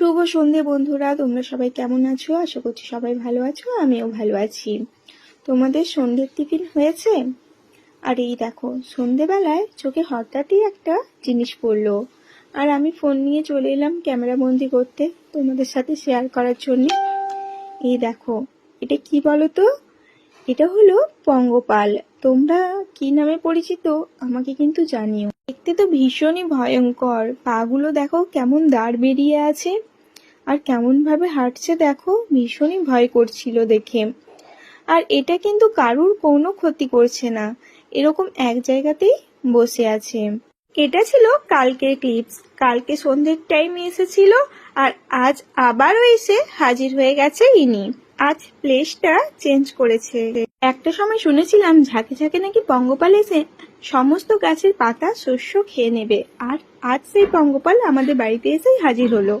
শুভ সন্ধে বন্ধুরা, তোমরা সবাই কেমন আছো? আশা করছি সবাই ভালো আছো, আমিও ভালো আছি। তোমাদের সন্ধ্যের টিফিন হয়েছে? আর এই দেখো সন্ধেবেলায় চোখে হঠাৎই একটা জিনিস পড়ল। আর আমি ফোন নিয়ে চলে এলাম ক্যামেরা বন্দি করতে তোমাদের সাথে শেয়ার করার জন্য। এই দেখো, এটা কি বলো তো এটা হলো পঙ্গপাল। তোমরা কি নামে পরিচিত? আমাকে কিন্তু জানিও। দেখতে তো ভীষণই ভয়ঙ্কর। পাগুলো দেখো কেমন দাঁড় বেরিয়ে আছে। আর কেমন ভাবে হাঁটছে দেখো, ভীষণই ভয় করছিল দেখে। আর এটা কিন্তু কারুর কোনো ক্ষতি করছে না। এরকম এক জায়গাতেই বসে আছে। এটা ছিল কালকের ক্লিপস কালকে সন্ধ্যের টাইমে এসেছিল আর আজ আবারও এসে হাজির হয়ে গেছে ইনি। আজ প্লেসটা চেঞ্জ করেছে। একটা সময় শুনেছিলাম ঝাঁকে ঝাঁকে নাকি পঙ্গপাল এসে সমস্ত গাছের পাতা শস্য খেয়ে নেবে। আর আজ সেই পঙ্গপাল আমাদের বাড়িতে এসেই হাজির হলো।